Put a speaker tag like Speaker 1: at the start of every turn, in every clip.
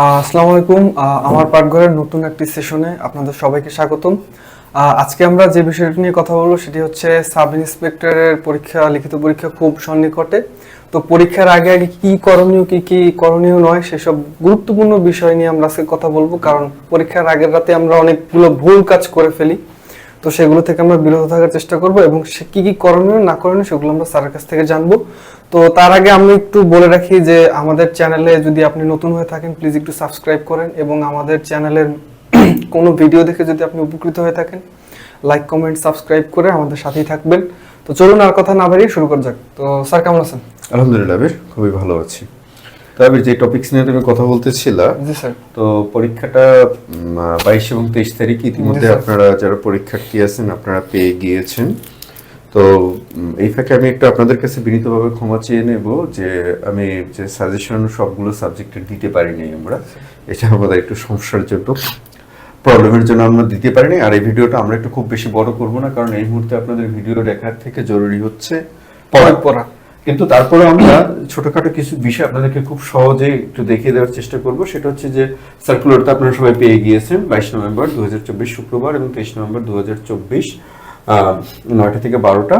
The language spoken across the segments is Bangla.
Speaker 1: আসসালামু আলাইকুম। আমার পাকঘরের নতুন একটি সেশনে আপনাদের সবাইকে স্বাগতম। আজকে আমরা যে বিষয়টি নিয়ে কথা বলব সেটি হচ্ছে সাব ইন্সপেক্টরের পরীক্ষা, লিখিত পরীক্ষা খুব সন্নিকটে। তো পরীক্ষার আগে আগে কি করণীয়, কি কি করণীয় নয় সেসব গুরুত্বপূর্ণ বিষয় নিয়ে আমরা আজকে কথা বলব। কারণ পরীক্ষার আগের রাতে আমরা অনেকগুলো ভুল কাজ করে ফেলি। তো সেগুলো থেকে আমরা বিরত থাকার চেষ্টা করব এবং সে কী কী করণীয়, না করণীয় সেগুলো আমরা স্যারের কাছ থেকে জানব। তো তার আগে আমি একটু বলে রাখি যে আমাদের চ্যানেলে যদি আপনি নতুন হয়ে থাকেন প্লিজ একটু সাবস্ক্রাইব করেন এবং আমাদের চ্যানেলের কোনো ভিডিও দেখে যদি আপনি উপকৃত হয়ে থাকেন লাইক কমেন্ট সাবস্ক্রাইব করে আমাদের সাথেই থাকবেন। তো চলুন আর কথা না বাড়িয়ে শুরু করা যাক। তো স্যার, কেমন আছেন?
Speaker 2: আলহামদুলিল্লাহ আবির খুবই ভালো আছি। তো আবির যে টপিকস নিয়ে তুমি কথা বলতেছিলা তো পরীক্ষাটা বাইশ এবং তেইশ তারিখ ইতিমধ্যে আপনারা যারা পরীক্ষার্থী আছেন আপনারা পেয়ে গিয়েছেন। তো এই ফাঁকে আমি একটু আপনাদের কাছে বিনীতভাবে ক্ষমা চেয়ে নেব যে আমি যে সাজেশন সবগুলো সাবজেক্টের দিতে পারিনি আমরা। এটা আমাদের একটু সমস্যার জন্য প্রবলেমের জন্য আমরা দিতে পারিনি। আর এই ভিডিওটা আমরা একটু খুব বেশি বড় করব না কারণ এই মুহূর্তে আপনাদের ভিডিও দেখার থেকে জরুরি হচ্ছে পড়া।
Speaker 1: পড়া।
Speaker 2: কিন্তু তারপরে আমরা ছোটখাটো কিছু বিষয় আপনাদেরকে খুব সহজে একটু দেখিয়ে দেওয়ার চেষ্টা করব। সেটা হচ্ছে যে সার্কুলারটা আপনারা সবাই পেয়ে গিয়েছেন বাইশ নভেম্বর দু হাজার চব্বিশ শুক্রবার এবং তেইশ নভেম্বর দু নয়টা থেকে বারোটা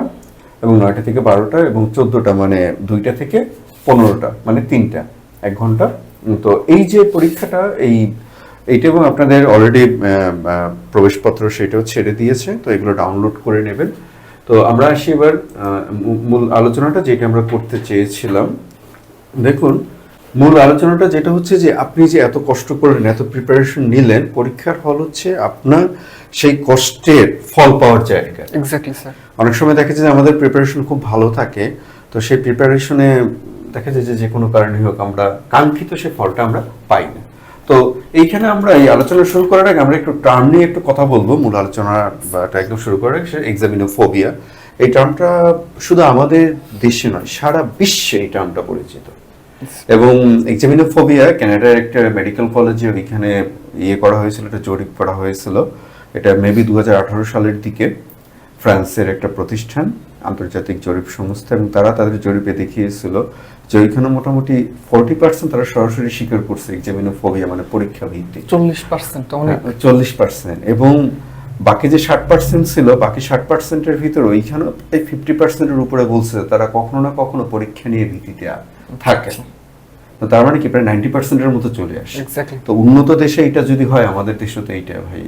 Speaker 2: এবং নয়টা থেকে বারোটা এবং চোদ্দোটা মানে দুইটা থেকে পনেরোটা মানে তিনটা, এক ঘণ্টা। তো এই যে পরীক্ষাটা, এই, এইটা এবং আপনাদের অলরেডি প্রবেশপত্র সেটাও ছেড়ে দিয়েছে, তো এগুলো ডাউনলোড করে নেবেন। তো আমরা আসি এবার মূল আলোচনাটা যেটা আমরা করতে চেয়েছিলাম। দেখুন মূল আলোচনাটা যেটা হচ্ছে যে আপনি যে এত কষ্ট করলেন এত প্রিপারেশন নিলেন পরীক্ষার হল হচ্ছে আপনার সেই কষ্টের ফল পাওয়ার জায়গা।
Speaker 1: এক্স্যাক্টলি স্যার
Speaker 2: অনেক সময় দেখা যায় যে আমাদের প্রিপারেশন খুব ভালো থাকে তো সেই প্রিপারেশনে দেখা যায় যে যে কোনো কারণে হোক আমরা কাঙ্ক্ষিত সেই ফলটা আমরা পাই না। তো এইখানে আমরা এই আলোচনা শুরু করার আগে আমরা একটু টার্ম নিয়ে একটু কথা বলব। মূল আলোচনাটা একদম শুরু করার আগে এক্সামিনোফোবিয়া এই টার্মটা শুধু আমাদের দেশে নয়, সারা বিশ্বে এই টার্মটা পরিচিত। এবং এক্সামিনোফোবিয়া কানাডার একটা মেডিকেল কলেজে ওইখানে ইয়ে করা হয়েছিল, একটা জরিপ করা হয়েছিল। এটা মেবি দু হাজার আঠারো সালের দিকে। ফ্রান্সের একটা প্রতিষ্ঠান আন্তর্জাতিক জরিপ সংস্থা এবং তারা তাদের জরিপে দেখিয়েছিল যে ওইখানে মোটামুটি ফোরটি পার্সেন্ট তারা সরাসরি স্বীকার করছে এক্সামিনোফোবিয়া মানে পরীক্ষা ভিত্তিক
Speaker 1: চল্লিশ পার্সেন্ট
Speaker 2: চল্লিশ পার্সেন্ট। এবং বাকি যে ষাট পার্সেন্ট ছিল বাকি ষাট পার্সেন্টের ভিতরে ওইখানে এই ফিফটি পার্সেন্টের উপরে বলছে তারা কখনো না কখনো পরীক্ষা নিয়ে ভীতিতে আ- থাকে তার মানে কি প্রায় নাইনটি পার্সেন্টের মতো চলে আসে। তো উন্নত দেশে এটা যদি হয় আমাদের দেশে তো এইটা ভাই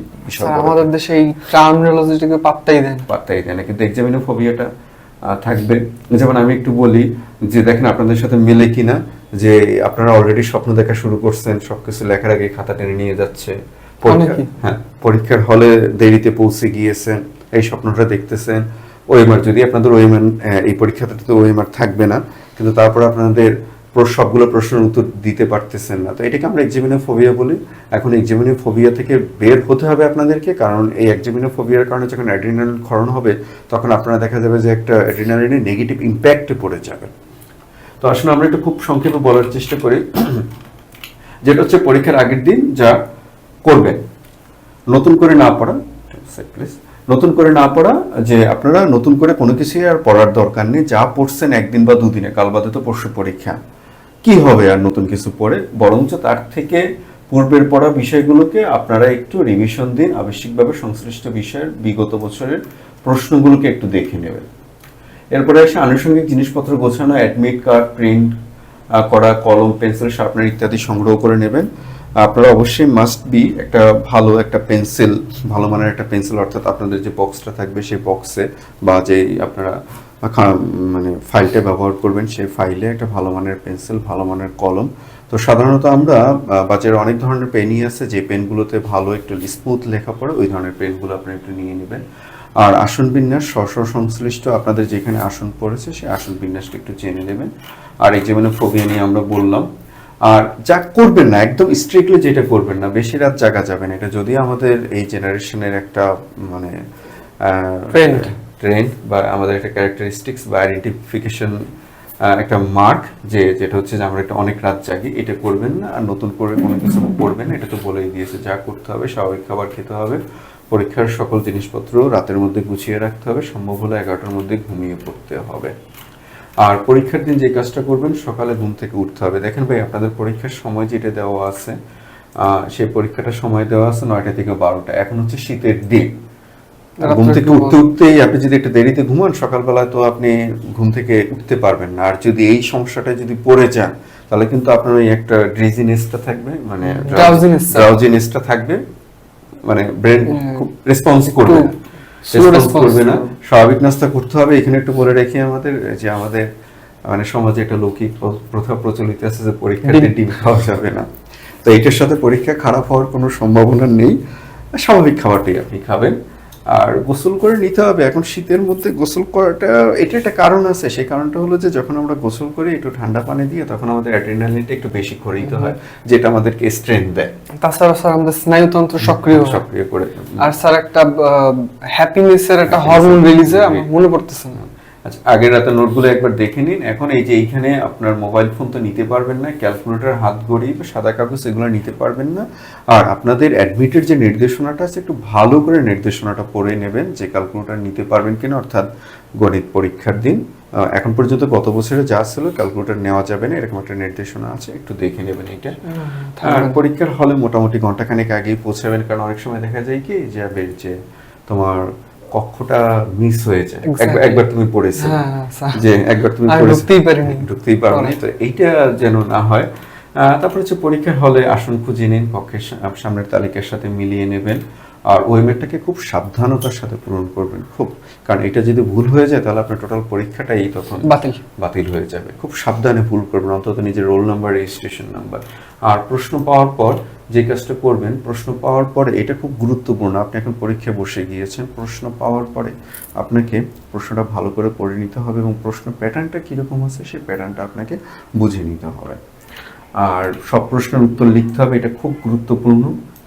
Speaker 1: আমাদের দেশে এই টার্মিনোলজিটাকে পাত্তাই দেন
Speaker 2: পাত্তাই দেয় না কিন্তু এক্সামিনোফোবিয়াটা থাকবে। যেমন আমি একটু বলি যে দেখেন আপনাদের সাথে মেলে কিনা যে আপনারা অলরেডি স্বপ্ন দেখা শুরু করছেন সবকিছু লেখার আগে খাতা টেনে নিয়ে যাচ্ছে পরীক্ষা- হ্যাঁ পরীক্ষার হলে দেরিতে পৌঁছে গিয়েছেন এই স্বপ্নটা দেখতেছেন। ওএমআর যদি আপনাদের ওএমআর এই পরীক্ষাটাতে তো ওএমআর থাকবে না কিন্তু তারপর আপনাদের সবগুলো প্রশ্নের উত্তর দিতে পারতেছেন না। তো এটাকে আমরা এক্সামিনোফোবিয়া বলি। এখন এক্সামিনোফোবিয়া থেকে বের হতে হবে আপনাদেরকে, কারণ এই এক্সামিনোফোবিয়ার কারণে যখন অ্যাড্রিনালিন ক্ষরণ হবে, তখন আপনারা দেখা যাবে যে একটা অ্যাড্রিনালিনের নেগেটিভ ইম্প্যাক্টে পড়ে যাবেন তো আসলে আমরা একটু খুব সংক্ষেপে বলার চেষ্টা করি। যেটা হচ্ছে পরীক্ষার আগের দিন যা করবেন। নতুন করে না পড়া প্লিজ নতুন করে না পড়া, যে আপনারা নতুন করে কোনো কিছুই আর পড়ার দরকার নেই। যা পড়ছেন একদিন বা দুদিনে, কাল বাদে তো পরশু পরীক্ষা। কি হবে আর নতুন কিছু পড়ে বরঞ্চ তার থেকে পূর্বের পড়া বিষয়গুলোকে আপনারা একটু রিভিশন দিন, আবশ্যিকভাবে সংশ্লিষ্ট বিষয়ের বিগত বছরের প্রশ্নগুলোকে একটু দেখে নেবেন। এরপরে এসে আনুষঙ্গিক জিনিসপত্র গোছানো অ্যাডমিট কার্ড প্রিন্ট করা, কলম পেন্সিল শার্পনার ইত্যাদি সংগ্রহ করে নেবেন। আপনারা অবশ্যই মাস্ট বি একটা ভালো একটা পেন্সিল ভালো মানের একটা পেন্সিল অর্থাৎ আপনাদের যে বক্সটা থাকবে সেই বক্সে বা যে আপনারা মানে ফাইলটা ব্যবহার করবেন, সেই ফাইলে একটা ভালো মানের পেন্সিল ভালো মানের কলম। তো সাধারণত আমরা বাজারে অনেক ধরনের পেনই আছে, যে পেনগুলোতে ভালো একটু স্মুথ লেখা পড়ে, ওই ধরনের পেনগুলো আপনি একটু নিয়ে নেবেন। আর আসন বিন্যাস, স্ব সংশ্লিষ্ট আপনাদের যেখানে আসন পড়েছে সেই আসন বিন্যাসটা একটু জেনে নেবেন। আর এই যেমন ফোবিয়া নিয়ে আমরা বললাম, আর যা করবেন না, একদম স্ট্রিক্টলি যেটা করবেন না, বেশি রাত জাগা যাবেন এটা যদি আমাদের এই জেনারেশনের একটা মানে. ট্রেন্ড বা আমাদের একটা ক্যারেক্টারিস্টিক্স বা আইডেন্টিফিকেশন একটা মার্ক যে যেটা হচ্ছে যে আমরা একটা অনেক রাত জাগি, এটা করবেন না, আর নতুন করে কোনো কিছু করবেন এটা তো বলেই দিয়েছে, যা করতে হবে, স্বাভাবিক খাবার খেতে হবে, পরীক্ষার সকল জিনিসপত্র রাতের মধ্যে গুছিয়ে রাখতে হবে, সম্ভব হলে এগারোটার মধ্যে ঘুমিয়ে পড়তে হবে। আর পরীক্ষার দিন যে কাজটা করবেন, সকালে ঘুম থেকে উঠতে হবে। দেখেন ভাই, আপনাদের পরীক্ষার সময় যেটা দেওয়া আছে সেই পরীক্ষাটার সময় দেওয়া আছে নয়টা থেকে বারোটা। এখন হচ্ছে শীতের দিন। ঘুম থেকে উঠতে উঠতেই আপনি যদি একটু দেরিতে ঘুমান সকালবেলায় তো আপনি ঘুম থেকে উঠতে পারবেন না। আর যদি এই সমস্যাটা যদি পড়ে যান তাহলে কিন্তু আপনার ওই একটা ড্রিজিনেসটা থাকবে মানে ড্রাউজিনেসটা থাকবে মানে ব্রেন খুব রেসপন্স করবে রেসপন্স করবে না। স্বাভাবিক নাস্তা করতে হবে এখানে একটু বলে রাখি আমাদের যে আমাদের মানে সমাজে একটা লৌকিক প্রথা প্রচলিত আছে যে পরীক্ষার দিন
Speaker 1: ডিম।
Speaker 2: ডিম খাওয়া যাবে না। তো এটার সাথে পরীক্ষা খারাপ হওয়ার কোনো সম্ভাবনা নেই। স্বাভাবিক খাবারটাই আপনি খাবেন। আর গোসল করে নিতে হবে। এখন শীতের মধ্যে গোসল করাটা এটা একটা কারণ আছে। সেই কারণটা হলো যে যখন আমরা গোসল করি একটু ঠান্ডা পানি দিয়ে তখন আমাদের অ্যাড্রিনালিনটা একটু বেশি খরিত হয় যেটা আমাদেরকে স্ট্রেন দেয়।
Speaker 1: তাছাড়া স্যার আমাদের স্নায়ুতন্ত্র সক্রিয়।
Speaker 2: সক্রিয় করে
Speaker 1: আর স্যার একটা হ্যাপিনেসের একটা হরমোন রিলিজ হয় আমার মনে পড়তেছে না।
Speaker 2: আচ্ছা আগের রাতে নোটগুলো একবার দেখে নিন। এখন এই যে এইখানে আপনার মোবাইল ফোন তো নিতে পারবেন না ক্যালকুলেটর হাত ঘড়ি বা সাদা কাগজ এগুলো নিতে পারবেন না। আর আপনাদের অ্যাডমিটের যে নির্দেশনাটা আছে একটু ভালো করে নির্দেশনাটা পড়ে নেবেন যে ক্যালকুলেটর নিতে পারবেন কিনা অর্থাৎ গণিত পরীক্ষার দিন। এখন পর্যন্ত গত বছরে যা ছিল ক্যালকুলেটর নেওয়া যাবে না এরকম একটা নির্দেশনা আছে একটু দেখে নেবেন এটা। আর পরীক্ষার হলে মোটামুটি ঘন্টাখানেক আগেই পৌঁছাবেন কারণ অনেক সময় দেখা যায় কি যে তোমার কক্ষটা মিস হয়ে যায়। একবার- তুমি পড়েছো।
Speaker 1: হ্যাঁ, হ্যাঁ।
Speaker 2: যে একবার তুমি পড়েছো-
Speaker 1: ঢুকতেই পারিনি।
Speaker 2: ঢুকতেই পারো তো এইটা যেন না হয় তারপর হচ্ছে পরীক্ষার হলে আসন খুঁজে নিন কক্ষের সা- সামনের তালিকার সাথে মিলিয়ে নেবেন। আর ওয়েমেটটাকে খুব সাবধানতার সাথে পূরণ করবেন খুব। কারণ এটা যদি ভুল হয়ে যায় তাহলে আপনার টোটাল পরীক্ষাটাই তখন
Speaker 1: বাতিল।
Speaker 2: বাতিল হয়ে যাবে। খুব সাবধানে ভুল করবেন অন্তত নিজের রোল নাম্বার রেজিস্ট্রেশন নাম্বার আর প্রশ্ন পাওয়ার পর যে কাজটা করবেন প্রশ্ন পাওয়ার পরে এটা খুব গুরুত্বপূর্ণ আপনি এখন পরীক্ষায় বসে গিয়েছেন প্রশ্ন পাওয়ার পরে আপনাকে প্রশ্নটা ভালো করে পড়ে নিতে হবে এবং প্রশ্ন প্যাটার্নটা কীরকম আছে সেই প্যাটার্নটা আপনাকে বুঝে নিতে হবে। আর সব প্রশ্নের উত্তর লিখতে হবে এটা খুব গুরুত্বপূর্ণ।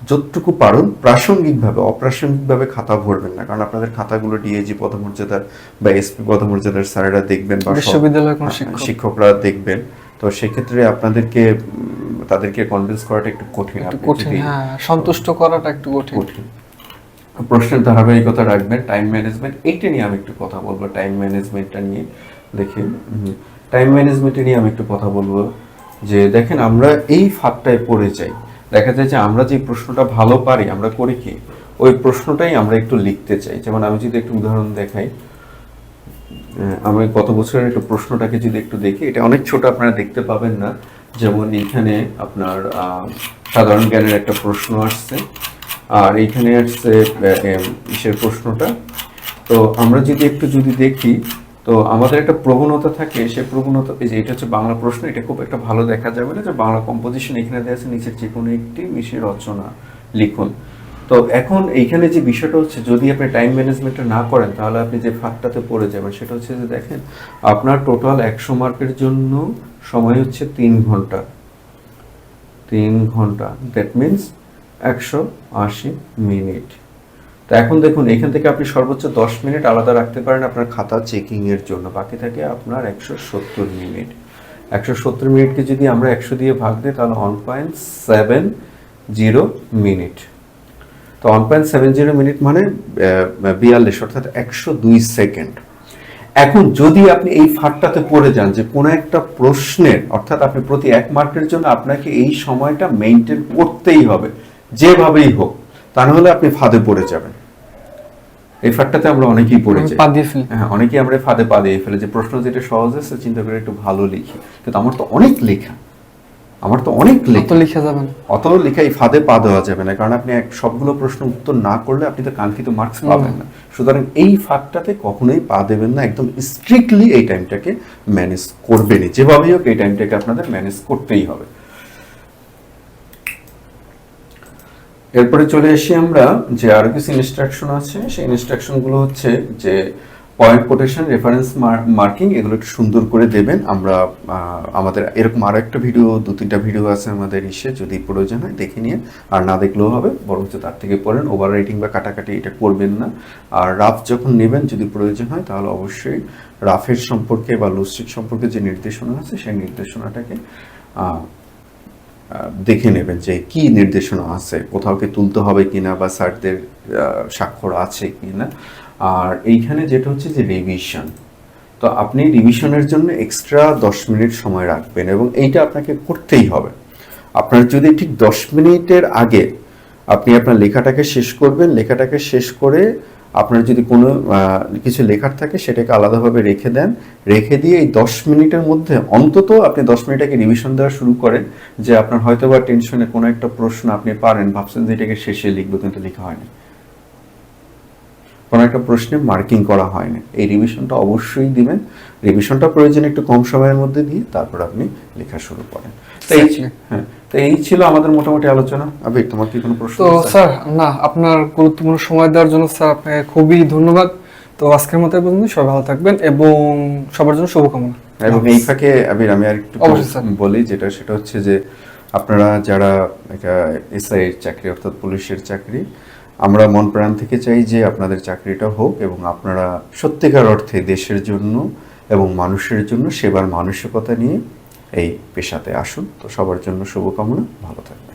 Speaker 2: যতটুকু পারুন প্রাসঙ্গিকভাবে অপ্রাসঙ্গিকভাবে খাতা ভরবেন না কারণ আপনাদের খাতাগুলো ডিএজি পদমর্যাদার বা এসপি পদমর্যাদার স্যারেরা দেখবেন বা
Speaker 1: বিশ্ববিদ্যালয়ের
Speaker 2: হ্যাঁ,
Speaker 1: শিক্ষক।
Speaker 2: শিক্ষকরা দেখবেন। তো সেক্ষেত্রে আপনাদেরকে তাদেরকে কনভিন্স করাটা একটু কঠিন।
Speaker 1: কঠিন হ্যাঁ সন্তুষ্ট করাটা একটু কঠিন।
Speaker 2: কঠিন। প্রশ্নের ধারাবাহিকতা রাখবেন টাইম ম্যানেজমেন্ট এইটা নিয়ে আমি একটু কথা বলব টাইম ম্যানেজমেন্টটা নিয়ে দেখি টাইম ম্যানেজমেন্টে নিয়ে আমি একটু কথা বলব। যে দেখেন আমরা এই ফাঁকটায় পড়ে যাই। দেখা যায় যে আমরা যে প্রশ্নটা ভালো পারি, আমরা করি কি? ওই প্রশ্নটাই আমরা একটু লিখতে চাই। যেমন আমি যদি একটু উদাহরণ দেখাই আমি গত বছরের একটু প্রশ্নটাকে যদি একটু দেখি, এটা অনেক ছোট, আপনারা দেখতে পাবেন না। যেমন এখানে আপনার সাধারণ জ্ঞানের একটা প্রশ্ন আসছে, আর এইখানে আসছে ইসের প্রশ্নটা? তো আমরা যদি একটু যদি দেখি তো আমাদের একটা প্রবণতা থাকে সেই প্রবণতা, এই যে এটা হচ্ছে বাংলা প্রশ্ন, এটা খুব একটা ভালো দেখা যাবে না যে বাংলা কম্পোজিশন এখানে দেওয়া আছে নিচের যে কোনো একটি মিশে রচনা লিখুন। তো এখন এইখানে যে বিষয়টা হচ্ছে, যদি আপনি টাইম ম্যানেজমেন্টটা না করেন, তাহলে আপনি যে ফাঁকটাতে পড়ে যাবেন, সেটা হচ্ছে যে দেখেন, আপনার টোটাল একশো মার্কের জন্য সময় হচ্ছে তিন ঘণ্টা। তিন ঘণ্টা দ্যাট মিন্স একশো আশি মিনিট। তো এখন দেখুন, এখান থেকে আপনি সর্বোচ্চ দশ মিনিট আলাদা রাখতে পারেন আপনার খাতা চেকিং এর জন্য। বাকি থাকে আপনার একশো সত্তর মিনিট। একশো সত্তর মিনিটকে যদি আমরা একশো দিয়ে ভাগ দিই, তাহলে one point seven zero minute. তো one point seven zero minute মানে বিয়াল্লিশ, অর্থাৎ একশো দুই সেকেন্ড। এখন যদি আপনি এই ফাঁকটাতে পড়ে যান যে কোনো একটা প্রশ্নের, অর্থাৎ আপনি প্রতি এক মার্কের জন্য আপনাকে এই সময়টা মেনটেন করতেই হবে, যেভাবেই হোক। তা না হলে আপনি ফাঁদে পড়ে যাবেন। এই ফাঁকটাতে আমরা অনেকেই পড়ে যাই।
Speaker 1: পা দিয়ে ফেলি।
Speaker 2: হ্যাঁ অনেকেই আমরা ফাঁদে পা দিয়ে ফেলে। যে প্রশ্ন যেটা সহজ আছে চিন্তা করে একটু ভালো লিখি। কিন্তু আমার তো অনেক লেখা। আমার তো অনেক
Speaker 1: অত
Speaker 2: লেখা।
Speaker 1: লিখে যাবেন
Speaker 2: অত লেখা এই ফাঁদে পা দেওয়া যাবে না। কারণ আপনি এক সবগুলো প্রশ্ন উত্তর না করলে আপনি তো কাঙ্ক্ষিত মার্কস পাবেন না। সুতরাং এই ফাঁকটাতে কখনোই পা দেবেন না। একদম স্ট্রিক্টলি এই টাইমটাকে ম্যানেজ করবেনই। যেভাবেই হোক এই টাইমটাকে আপনাদের ম্যানেজ করতেই হবে। এরপরে চলে আসি আমরা যে আরও কিছু ইনস্ট্রাকশন আছে, সেই ইনস্ট্রাকশনগুলো হচ্ছে যে পয়েন্ট কোটেশন রেফারেন্স মার্কিং এগুলো একটু সুন্দর করে দেবেন। আমরা আমাদের এরকম আরও একটা ভিডিও দু তিনটা ভিডিও আছে আমাদের ইসে, যদি প্রয়োজন হয় দেখে নিয়ে। আর না দেখলেও হবে, বরঞ্চ তার থেকে পড়েন। ওভার রাইটিং বা কাটাকাটি এটা করবেন না। আর রাফ যখন নেবেন, যদি প্রয়োজন হয়, তাহলে অবশ্যই রাফের সম্পর্কে বা লুস্ট্রিক সম্পর্কে যে নির্দেশনা আছে, সেই নির্দেশনাটাকে দেখে নেবেন যে কি নির্দেশনা আছে, কোথাও কি তুলতে হবে কিনা বা স্যারদের স্বাক্ষর আছে কিনা। আর এইখানে যেটা হচ্ছে যে রিভিশন তো আপনি রিভিশনের জন্য এক্সট্রা দশ মিনিট সময় রাখবেন এবং এইটা আপনাকে করতেই হবে। আপনার যদি ঠিক দশ মিনিটের আগে আপনি আপনার লেখাটাকে শেষ করবেন, লেখাটাকে শেষ করে আপনার যদি কোনো কিছু লেখার থাকে সেটাকে আলাদাভাবে রেখে দেন। রেখে দিয়ে এই দশ মিনিটের মধ্যে, অন্তত আপনি দশ মিনিট আগে রিভিশন দেওয়া শুরু করেন যে আপনার হয়তো বা টেনশনে কোনো একটা প্রশ্ন আপনি পারেন, ভাবছেন যে এটাকে শেষে লিখব কিন্তু লেখা হয়নি। কোনো একটা প্রশ্নে মার্কিং করা হয়নি এই রিভিশনটা অবশ্যই দিবেন। রিভিশনটা প্রয়োজন একটু কম সময়ের মধ্যে দিয়ে তারপর আপনি লেখা শুরু করেন। তো এই হ্যাঁ তো এই ছিল আমাদের মোটামুটি আলোচনা। আবে তোমার কি কোনো প্রশ্ন
Speaker 1: তো স্যার না আপনার গুরুত্বপূর্ণ সময় দেওয়ার জন্য স্যার আপনাকে খুবই ধন্যবাদ। তো আজকের মতো পর্যন্ত সবাই ভালো থাকবেন এবং সবার জন্য শুভকামনা।
Speaker 2: এবং এই ফাঁকে আবির আমি আর একটু। বলি যেটা সেটা হচ্ছে যে আপনারা যারা এসআই চাকরি অর্থাৎ পুলিশের চাকরি আমরা মন প্রাণ থেকে চাই যে আপনাদের চাকরিটা হোক এবং আপনারা সত্যিকার অর্থে দেশের জন্য এবং মানুষের জন্য সেবার মানসিকতা নিয়ে এই পেশাতে আসুন। তো সবার জন্য শুভকামনা। ভালো থাকবেন